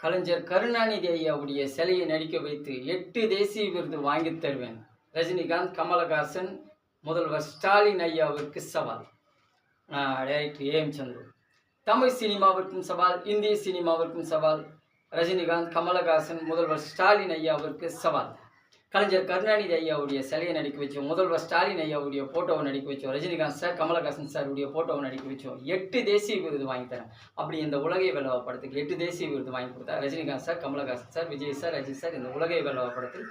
கலைஞர் கருணாநிதி ஐயாவுடைய சிலையை நடிக்க வைத்து எட்டு தேசிய விருது வாங்கித் தருவேன். ரஜினிகாந்த் கமலஹாசன் முதல்வர் ஸ்டாலின் ஐயாவிற்கு சவால். நான் director A M Chandru. Tamil சினிமாவிற்கும் சவால் இந்திய சினிமாவிற்கும் சவால். ரஜினிகாந்த் கமலஹாசன் முதல்வர் ஸ்டாலின் ஐயாவிற்கு சவால். கலைஞர் கருணாநிதி ஐயாவுடைய சிலையை நடிக்க வச்சோம் முதல்வர் ஸ்டாலின் ஐயாவுடைய ஃபோட்டோவை நடிக்க வச்சோம் ரஜினிகாந்த் சார் கமலஹாசன் சாருடைய ஃபோட்டோவை நடிக்க வச்சோம். எட்டு தேசிய விருது வாங்கி தரேன். அப்படி இந்த உலகை வெள்ளவா படத்துக்கு எட்டு தேசிய விருது வாங்கி கொடுத்தா Rajinikanth sir Kamalhaasan sir Vijay sir Ajith sir இந்த உலகை வெள்ளவா படத்தில்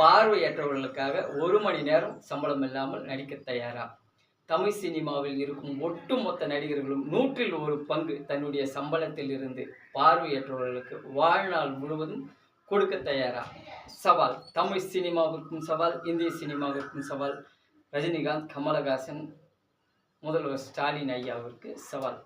பார்வையற்றவர்களுக்காக ஒரு மணி நேரம் சம்பளம் இல்லாமல் நடிக்க தயாரா? தமிழ் சினிமாவில் இருக்கும் ஒட்டுமொத்த நடிகர்களும் நூற்றில் ஒரு பங்கு தன்னுடைய சம்பளத்தில் இருந்து பார்வையற்றவர்களுக்கு வாழ்நாள் முழுவதும் கொடுக்க தயாரா? சவால். தமிழ் சினிமாவிற்கும் சவால். இந்திய சினிமாவிற்கும் சவால். ரஜினிகாந்த் கமலஹாசன் முதல்வர் ஸ்டாலின் ஐயாவிற்கு சவால்.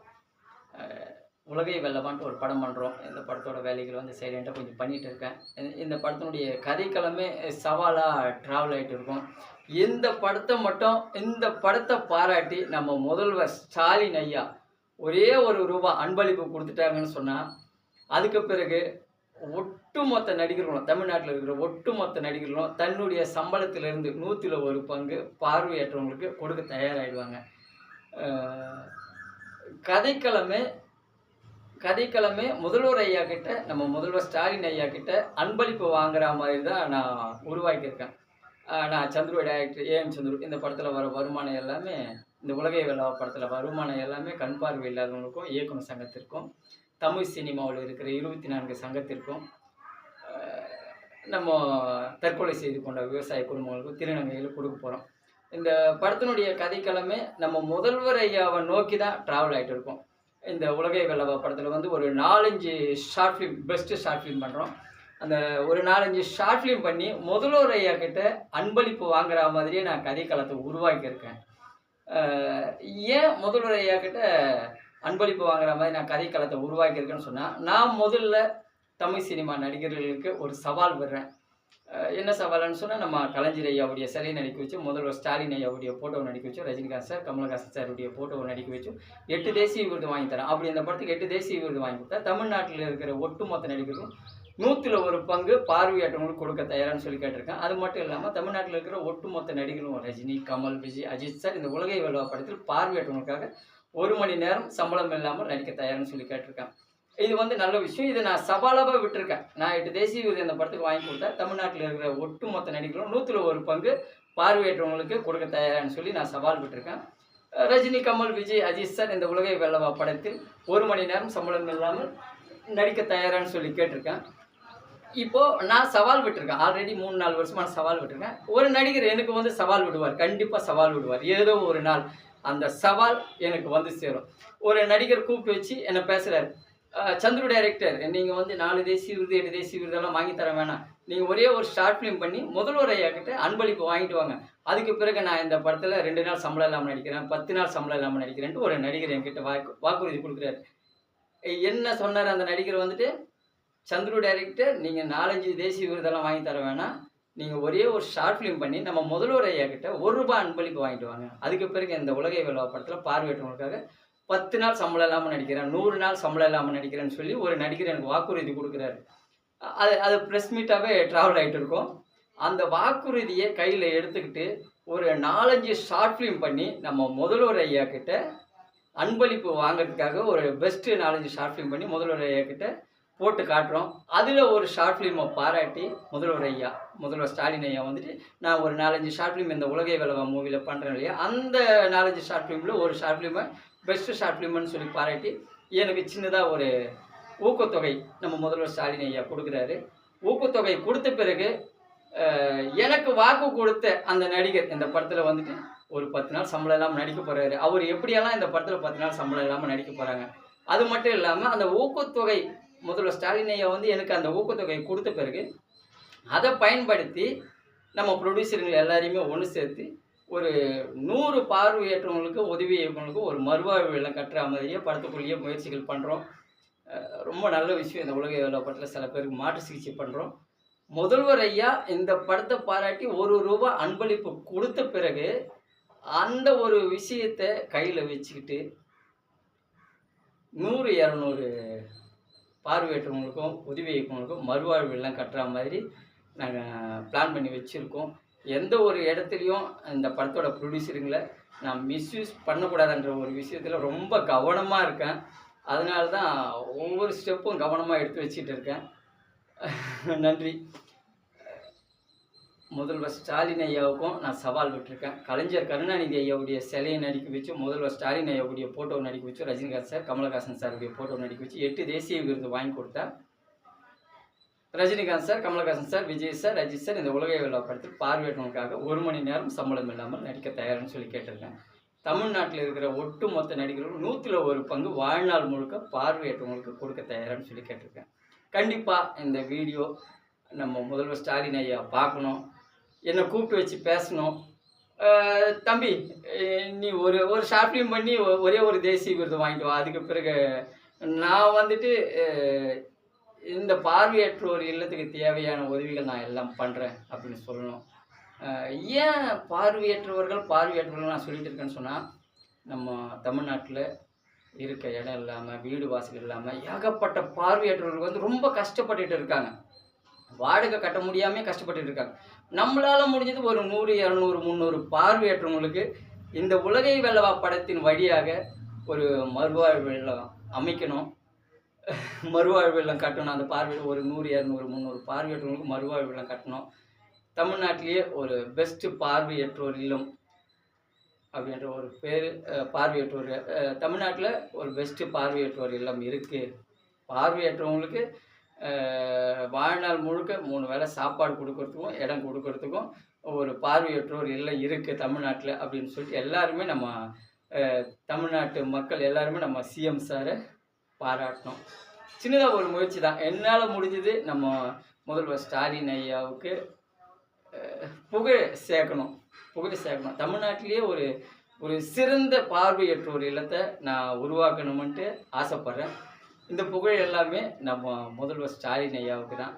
உலகை வெல்லவான்ட்டு ஒரு படம் பண்ணுறோம் இந்த படத்தோட வேலைகள் வந்து சைலண்ட்டாக கொஞ்சம் பண்ணிகிட்டு இருக்கேன். இந்த- இந்த படத்தினுடைய கதைக்களமே சவாலாக ட்ராவல் ஆகிட்டு இருக்கும். இந்த படத்தை மட்டும் இந்த படத்தை பாராட்டி நம்ம முதல்வர் ஸ்டாலின் ஐயா ஒரே ஒரு ரூபா அன்பளிப்பு கொடுத்துட்டாங்கன்னு சொன்னால் அதுக்கு பிறகு ஒட்டுமொத்த நடிகர்களும் தமிழ்நாட்டில் இருக்கிற ஒட்டுமொத்த நடிகர்களும் தன்னுடைய சம்பளத்திலிருந்து நூற்றில் ஒரு பங்கு பார்வையற்றவங்களுக்கு கொடுக்க தயாராகிடுவாங்க கதைக்களமே கதைக்களமே முதல்வர் ஐயா கிட்ட நம்ம முதல்வர் ஸ்டாலின் ஐயா கிட்ட அன்பளிப்பு வாங்குற மாதிரி தான் நான் உருவாக்கியிருக்கேன். நான் சந்துரு டேரக்டர் ஏஎம் சந்துரு இந்த படத்தில் வர வருமானம் எல்லாமே இந்த உலகை விழா படத்தில் வருமானம் எல்லாமே கண் பார்வை இல்லாதவங்களுக்கும் இயக்குனர் சங்கத்திற்கும் தமிழ் சினிமாவில் இருக்கிற இருபத்தி நான்கு சங்கத்திற்கும் நம்ம தற்கொலை செய்து கொண்ட விவசாய குடும்பங்களுக்கும் திருநங்கையில் கொடுக்க போகிறோம் இந்த படத்தினுடைய கதைக்களமே நம்ம முதல்வர் ஐயாவை நோக்கி தான் ட்ராவல் ஆகிட்டு இருக்கோம். இந்த உலகை வெள்ளவா படத்தில் வந்து ஒரு நாலஞ்சு short film best short film பண்ணுறோம் அந்த ஒரு நாலஞ்சு ஷார்ட் ஃபிலிம் பண்ணி முதல்வர் ஐயா கிட்ட அன்பளிப்பு வாங்குற மாதிரியே நான் கதைக்களத்தை உருவாக்கியிருக்கேன். ஏன் முதல்வர் ஐயா கிட்ட அன்பளிப்பு வாங்குற மாதிரி நான் கதைக்களத்தை உருவாக்கியிருக்கேன்னு சொன்னால் நான் முதல்ல தமிழ் சினிமா நடிகர்களுக்கு ஒரு சவால் விடுறேன். என்ன சவால்னு சொன்னால் நம்ம கலைஞர் ஐயாவுடைய சிலையை நடிக்க வச்சு முதல்வர் ஸ்டாலின் ஐயாவுடைய ஃபோட்டோவை நடிக்க வச்சோம் ரஜினிகாந்த் சார் கமலஹாசன் சாருடைய ஃபோட்டோவை நடிக்க வச்சோம் எட்டு தேசிய விருது வாங்கி தரேன். அப்படி இந்த படத்துக்கு எட்டு தேசிய விருது வாங்கி கொடுத்தா தமிழ்நாட்டில் இருக்கிற ஒட்டுமொத்த நடிகர்களும் நூற்றில் ஒரு பங்கு பார்வையாற்றவங்களுக்கு கொடுக்க தயாரான்னு சொல்லி கேட்டிருக்கேன். அது மட்டும் இல்லாமல் தமிழ்நாட்டில் இருக்கிற ஒட்டுமொத்த நடிகர்களும் ரஜினி கமல் விஜய் அஜித் சார் இந்த உலகை வெல்வா படத்தில் பார்வையாற்றவங்களுக்காக ஒரு மணி நேரம் சம்பளம் இல்லாமல் நடிக்க தயார்னு சொல்லி கேட்டிருக்கேன் இது வந்து நல்ல விஷயம். இதை நான் சவாலாக விட்டுருக்கேன். நான் எட்டு தேசிய விருது இந்த படத்துக்கு வாங்கி கொடுத்தா தமிழ்நாட்டில் இருக்கிற ஒட்டுமொத்த நடிகர்களும் நூற்றில் ஒரு பங்கு பார்வையற்றவங்களுக்கு கொடுக்க தயாரான்னு சொல்லி நான் சவால் விட்டுருக்கேன். ரஜினி கமல் விஜய் அஜித் சார் இந்த உலகை வெள்ளவா படத்தில் ஒரு மணி நேரம் சம்பளம் இல்லாமல் நடிக்க தயாரான்னு சொல்லி கேட்டிருக்கேன். இப்போது நான் சவால் விட்டுருக்கேன். ஆல்ரெடி மூணு நாலு வருஷமா நான் சவால் விட்டுருக்கேன். ஒரு நடிகர் எனக்கு வந்து சவால் விடுவார். கண்டிப்பாக சவால் விடுவார். ஏதோ ஒரு நாள். அந்த சவால் எனக்கு வந்து சேரும். ஒரு நடிகர் கூப்பிட்டு வச்சு என்னை பேசுகிறாரு சந்துரு டைரக்டர் நீங்கள் வந்து நாலு தேசிய விருது எட்டு தேசிய விருதெல்லாம் வாங்கி தர வேணாம். நீங்கள் ஒரே ஒரு ஷார்ட் ஃபிலிம் பண்ணி முதல்வர் ஐயா அன்பளிப்பு வாங்கிட்டு வாங்க. அதுக்கு பிறகு நான் இந்த படத்தில் ரெண்டு நாள் சம்பளம் இல்லாமல் நடிக்கிறேன் பத்து நாள் சம்பளம் இல்லாமல் நடிக்கிறேன்ட்டு ஒரு நடிகர் என்கிட்ட வாக்கு வாக்குறுதி கொடுக்குறாரு. என்ன சொன்னார் அந்த நடிகர் வந்துட்டு? சந்துரு டைரக்டர் நீங்கள் நாலஞ்சு தேசிய விருதெல்லாம் வாங்கி தர வேணாம். நீங்கள் ஒரே ஒரு ஷார்ட் ஃபிலிம் பண்ணி நம்ம முதல்வர் ஐயா கிட்ட ஒரு ரூபாய் அன்பளிப்பு வாங்கிட்டு வாங்க. அதுக்கு பிறகு இந்த உலகை விழா படத்தில் பார்வையிட்டவங்களுக்காக பத்து நாள் சம்பளம் இல்லாமல் நடிக்கிறேன் நூறு நாள் சம்பளம் இல்லாமல் நடிக்கிறேன்னு சொல்லி ஒரு நடிகர் எனக்கு வாக்குறுதி கொடுக்குறாரு. அது அது ப்ரெஸ் மீட்டாகவே ட்ராவல் ஆகிட்டு இருக்கோம். அந்த வாக்குறுதியை கையில் எடுத்துக்கிட்டு ஒரு நாலஞ்சு ஷார்ட் ஃபிலிம் பண்ணி நம்ம முதல்வர் ஐயா கிட்ட அன்பளிப்பு வாங்குறதுக்காக ஒரு பெஸ்ட்டு நாலஞ்சு ஷார்ட் ஃபிலிம் பண்ணி முதல்வர் ஐயா கிட்ட போட்டு காட்டுறோம். அதில் ஒரு ஷார்ட் ஃபிலிமை பாராட்டி முதல்வர் ஐயா முதல்வர் ஸ்டாலின் ஐயா வந்துட்டு நான் ஒரு நாலஞ்சு ஷார்ட் ஃபிலிம் இந்த உலகை விளவா மூவியில் பண்ணுறேன் இல்லையா? அந்த நாலஞ்சு ஷார்ட் ஃபிலிமில் ஒரு ஷார்ட் ஃபிலிமை பெஸ்ட்டு ஷார்ட் ஃபிலிம்னு சொல்லி பாராட்டி எனக்கு சின்னதாக ஒரு ஊக்கத்தொகை நம்ம முதல்வர் ஸ்டாலின் ஐயா கொடுக்குறாரு. ஊக்கத்தொகை கொடுத்த பிறகு எனக்கு வாக்கு கொடுத்த அந்த நடிகர் இந்த படத்தில் வந்துட்டு ஒரு பத்து நாள் சம்பளம் இல்லாமல் நடிக்க போகிறாரு அவர் எப்படியெல்லாம் இந்த படத்தில் பத்து நாள் சம்பளம் இல்லாமல் நடிக்க போகிறாங்க அது மட்டும் இல்லாமல் அந்த ஊக்கத்தொகை முதல்வர் ஸ்டாலின் ஐயா வந்து எனக்கு அந்த ஊக்கத்தொகை கொடுத்த பிறகு அதை பயன்படுத்தி நம்ம ப்ரொடியூசருங்கள் எல்லாரையுமே ஒன்று சேர்த்து ஒரு நூறு பார்வையற்றவங்களுக்கு உதவி இயக்குனருக்கு ஒரு மறுவாழ்வு இல்லம் கட்டுற மாதிரியே படத்துக்குள்ளேயே முயற்சிகள் பண்ணுறோம் ரொம்ப நல்ல விஷயம் இந்த உலக வேலைப்பட்டில் படத்தில் சில பேருக்கு மாற்று சிகிச்சை பண்ணுறோம் முதல்வர் ஐயா இந்த படத்தை பாராட்டி ஒரு ரூபா அன்பளிப்பு கொடுத்த பிறகு அந்த ஒரு விஷயத்தை கையில் வச்சுக்கிட்டு நூறு இரநூறு பார்வையற்றவங்களுக்கும் உதவி இயக்கவங்களுக்கும் மறுவாழ்வு எல்லாம் கட்டுற மாதிரி நாங்கள் பிளான் பண்ணி வச்சுருக்கோம். எந்த ஒரு இடத்துலையும் இந்த படத்தோட ப்ரொடியூசருங்களை நான் மிஸ்யூஸ் பண்ணக்கூடாதுன்ற ஒரு விஷயத்தில் ரொம்ப கவனமாக இருக்கேன். அதனால தான் ஒவ்வொரு ஸ்டெப்பும் கவனமாக எடுத்து வச்சுட்டு இருக்கேன். நன்றி. முதல்வர் ஸ்டாலின் ஐயாவுக்கும் நான் சவால் விட்டுருக்கேன். கலைஞர் கருணாநிதி ஐயாவுடைய சிலையை நடிக்க வச்சு முதல்வர் ஸ்டாலின் ஐயாவுடைய ஃபோட்டோ நடிக்க வச்சு ரஜினிகாந்த் சார் கமலஹாசன் சாருடைய ஃபோட்டோ நடிக்க வச்சு எட்டு தேசிய விருது வாங்கி கொடுத்தா Rajinikanth sir Kamalhaasan sir Vijay sir Ajith sir இந்த உலக விழா படத்தில் பார்வையிட்டவங்களுக்காக ஒரு மணி நேரம் சம்பளம் இல்லாமல் நடிக்க தயார்னு சொல்லி கேட்டிருக்கேன். தமிழ்நாட்டில் இருக்கிற ஒட்டுமொத்த நடிகர்களும் நூற்றில் ஒரு பங்கு வாழ்நாள் முழுக்க பார்வையற்றவங்களுக்கு கொடுக்க தயாரான்னு சொல்லி கேட்டிருக்கேன். கண்டிப்பாக இந்த வீடியோ நம்ம முதல்வர் ஸ்டாலின் ஐயா பார்க்கணும். என்னை கூப்பிட்டு வச்சு பேசணும். தம்பி நீ ஒரு ஒரு ஷார்ட் ஃபிலிம் பண்ணி ஒரே ஒரு தேசிய விருது வாங்கிட்டு வா. அதுக்கு பிறகு நான் வந்துட்டு இந்த பார்வையற்றோர் இல்லத்துக்கு தேவையான உதவிகள் நான் எல்லாம் பண்ணுறேன் அப்படின்னு சொல்லணும். ஏன் பார்வையற்றவர்கள் பார்வையற்றவர்கள் நான் சொல்லிட்டு இருக்கேன்னு சொன்னால் நம்ம தமிழ்நாட்டில் இருக்க இடம் இல்லாமல் வீடு வாசல் இல்லாமல் ஏகப்பட்ட பார்வையற்றவர்கள் வந்து ரொம்ப கஷ்டப்பட்டுட்டு இருக்காங்க. வாடகை கட்ட முடியாமல் கஷ்டப்பட்டுட்டு இருக்காங்க. நம்மளால் முடிஞ்சது ஒரு நூறு இரநூறு முந்நூறு பார்வையற்றவங்களுக்கு இந்த உலகை வெல்லவா படத்தின் வழியாக ஒரு மறுவாழ்வு இல்லம் அமைக்கணும். மறுவாழ்வு இல்லம் கட்டணும். அந்த பார்வையில் ஒரு நூறு இரநூறு முந்நூறு பார்வையற்றவங்களுக்கு மறுவாழ்வு இல்லம் கட்டணும். தமிழ்நாட்டிலேயே ஒரு பெஸ்ட்டு பார்வையற்றோர் இல்லம் அப்படின்ற ஒரு பேர் பார்வையற்றோர் தமிழ்நாட்டில் ஒரு பெஸ்ட்டு பார்வையற்றோர் இல்லம் இருக்குது பார்வையற்றவங்களுக்கு வாழ்நாள் முழுக்க மூணு வேளை சாப்பாடு கொடுக்கறதுக்கும் இடம் கொடுக்கறதுக்கும் ஒரு பார்வையற்றோர் இல்லம் இருக்குது தமிழ்நாட்டில் அப்படின்னு சொல்லிட்டு எல்லாருமே நம்ம தமிழ்நாட்டு மக்கள் எல்லாருமே நம்ம சிஎம் சாரை பாராட்டணும். சின்னதாக ஒரு முயற்சி தான். என்னால் முடிஞ்சது நம்ம முதல்வர் ஸ்டாலின் ஐயாவுக்கு புகழ் சேர்க்கணும். புகழ் சேர்க்கணும். தமிழ்நாட்டிலேயே ஒரு ஒரு சிறந்த பார்வையற்றோர் இல்லத்தை நான் உருவாக்கணும்ன்ட்டு ஆசைப்பட்றேன். இந்த புகழ் எல்லாமே நம்ம முதல்வர் ஸ்டாலின் ஐயாவுக்கு தான்.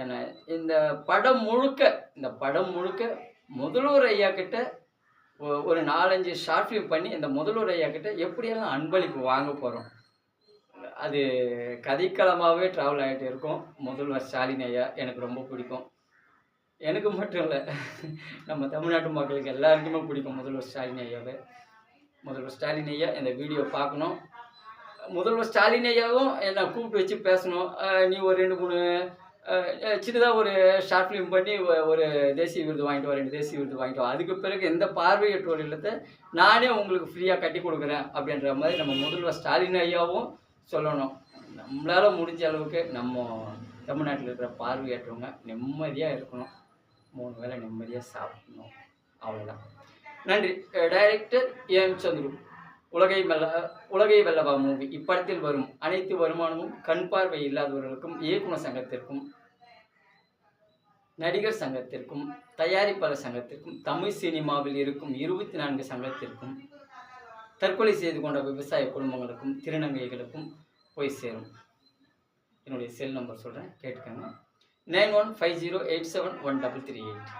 ஏன்னா இந்த படம் முழுக்க இந்த படம் முழுக்க முதல்வர் ஐயா கிட்ட ஒரு நாலஞ்சு ஷார்ட் ஃபிலிம் பண்ணி இந்த முதல்வர் ஐயா கிட்ட எப்படியெல்லாம் அன்பளிப்பு வாங்க போகிறோம் அது கதைக்களமாகவே ட்ராவல் ஆகிட்டு இருக்கும். முதல்வர் ஸ்டாலின் ஐயா எனக்கு ரொம்ப பிடிக்கும். எனக்கு மட்டும் இல்லை நம்ம தமிழ்நாட்டு மக்களுக்கு எல்லாருக்குமே பிடிக்கும் முதல்வர் ஸ்டாலின் ஐயாவை. முதல்வர் ஸ்டாலின் ஐயா இந்த வீடியோ பார்க்கணும். முதல்வர் ஸ்டாலின் ஐயாவும் என்னை கூப்பிட்டு வச்சு பேசணும். நீ ஒரு ரெண்டு மூணு சின்னதாக ஒரு ஷார்ட் ஃபிலிம் பண்ணி ஒரு தேசிய விருது வாங்கிட்டு வா ரெண்டு தேசிய விருது வாங்கிட்டு வா. அதுக்கு பிறகு எந்த பார்வையற்றோர் இல்லத்தை நானே உங்களுக்கு ஃப்ரீயாக கட்டி கொடுக்குறேன் அப்படின்ற மாதிரி நம்ம முதல்வர் ஸ்டாலின் ஐயாவும் சொல்லணும். நம்மளால் முடிஞ்ச அளவுக்கு நம்ம தமிழ்நாட்டில் இருக்கிற பார்வையற்றவங்க நிம்மதியாக இருக்கணும். மூணு வேளை நிம்மதியாக சாப்பிடணும். அவ்வளோதான் நன்றி. Director M. சந்துரு. உலகை வெல்ல உலகை வெல்லவா மூவி. இப்படத்தில் வரும் அனைத்து வருமானமும் கண் பார்வை இல்லாதவர்களுக்கும் இயக்குனர் சங்கத்திற்கும் நடிகர் சங்கத்திற்கும் தயாரிப்பாளர் சங்கத்திற்கும் தமிழ் சினிமாவில் இருக்கும் இருபத்தி நான்கு சங்கத்திற்கும் தற்கொலை செய்து கொண்ட விவசாய குடும்பங்களுக்கும் திருநங்கைகளுக்கும் போய் சேரும். என்னுடைய செல் நம்பர் சொல்கிறேன் கேட்டுக்கோங்க. Nine one five zero eight seven one double three eight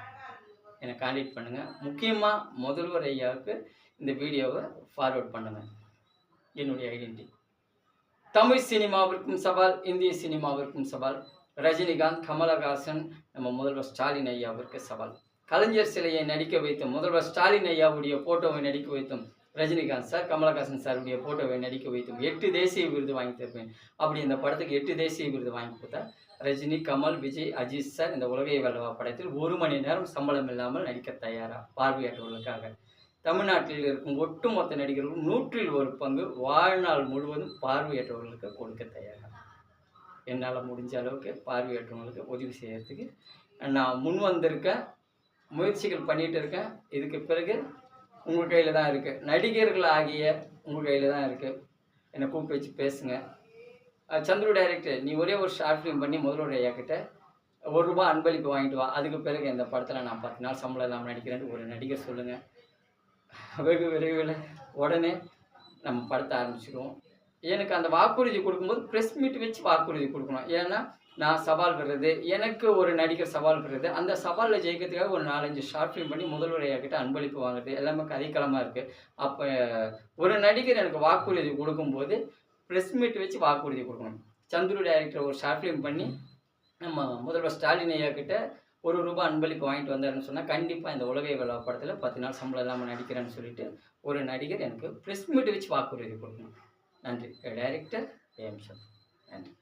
என்னை காண்டாக்ட் பண்ணுங்கள் முக்கியமாக முதல்வர் ஐயாவுக்கு இந்த வீடியோவை ஃபார்வர்ட் பண்ணுங்கள் என்னுடைய ஐடென்டி தமிழ் சினிமாவிற்கும் சவால் இந்திய சினிமாவிற்கும் சவால். ரஜினிகாந்த் கமலஹாசன் நம்ம முதல்வர் ஸ்டாலின் ஐயாவிற்கு சவால். கலைஞர் சிலையை நடிக்க வைத்தும் முதல்வர் ஸ்டாலின் ஐயாவுடைய போட்டோவை நடிக்க வைத்தும் ரஜினிகாந்த் சார் கமலஹாசன் சாருடைய போட்டோவை நடிக்க வைத்தும் எட்டு தேசிய விருது வாங்கி தருவேன். அப்படி இந்த படத்துக்கு எட்டு தேசிய விருது வாங்கி கொடுத்தா ரஜினி கமல் விஜய் அஜித் சார் இந்த உலகை வல்லவா படத்தில் ஒரு மணி நேரம் சம்பளம் இல்லாமல் நடிக்க தயாரா? பார்வையாற்றவர்களுக்காக. தமிழ்நாட்டில் இருக்கும் ஒட்டுமொத்த நடிகர்களும் நூற்றில் ஒரு பங்கு வாழ்நாள் முழுவதும் பார்வையற்றவர்களுக்கு கொடுக்க தயாராக என்னால் முடிஞ்ச அளவுக்கு பார்வையற்றவங்களுக்கு உதவி செய்கிறதுக்கு நான் முன் வந்திருக்கேன் முயற்சிகள் பண்ணிகிட்டு இருக்கேன் இதுக்கு பிறகு உங்கள் கையில் தான் இருக்குது நடிகர்கள் ஆகிய உங்கள் கையில் தான் இருக்குது என்னை கூப்பிட்டு வச்சு பேசுங்க. அஹ் சந்துரு டைரக்டர் நீ ஒரே ஒரு ஷார்ட் ஃபிலிம் பண்ணி முதல்வர் ஐயாக்கிட்ட ஒரு ரூபா அன்பளிப்பு வாங்கிட்டு வா. அதுக்கு பிறகு இந்த படத்தில் நான் பத்து நாள் சம்பளம் இல்லாமல் நடிக்கிறேன்னு ஒரு நடிகர் சொல்லுங்கள் வெகு விரைவில் உடனே நம்ம படுத்த ஆரம்பிச்சிடுவோம் எனக்கு அந்த வாக்குறுதி கொடுக்கும்போது ப்ரெஸ் மீட் வச்சு வாக்குறுதி கொடுக்கணும். ஏன்னா நான் சவால் விடுறது எனக்கு ஒரு நடிகர் சவால் விடுறது அந்த சவாலில் ஜெயிக்கிறதுக்காக ஒரு நாலஞ்சு ஷார்ட் ஃபிலிம் பண்ணி முதல்வர் அன்பளிப்பு வாங்குறது எல்லாமே கதைக்களமாக இருக்குது அப்போ ஒரு நடிகர் எனக்கு வாக்குறுதி கொடுக்கும்போது ப்ரெஸ் மீட் வச்சு வாக்குறுதி கொடுக்கணும். சந்துரு டைரக்டர் ஒரு ஷார்ட் ஃபிலிம் பண்ணி நம்ம முதல்வர் ஸ்டாலின் ஐயா கிட்ட ஒரு ரூபாய் அன்பளிப்பு வாங்கிட்டு வந்தாருன்னு சொன்னால் கண்டிப்பாக இந்த உலகை விழா படத்தில் பத்து நாள் சம்பளம் இல்லாமல் நடிக்கிறேன்னு சொல்லிட்டு ஒரு நடிகர் எனக்கு ப்ரெஸ் மீட் வச்சு வாக்குறுதி கொடுக்கணும். நன்றி. டைரக்டர் ஏஎம் நன்றி.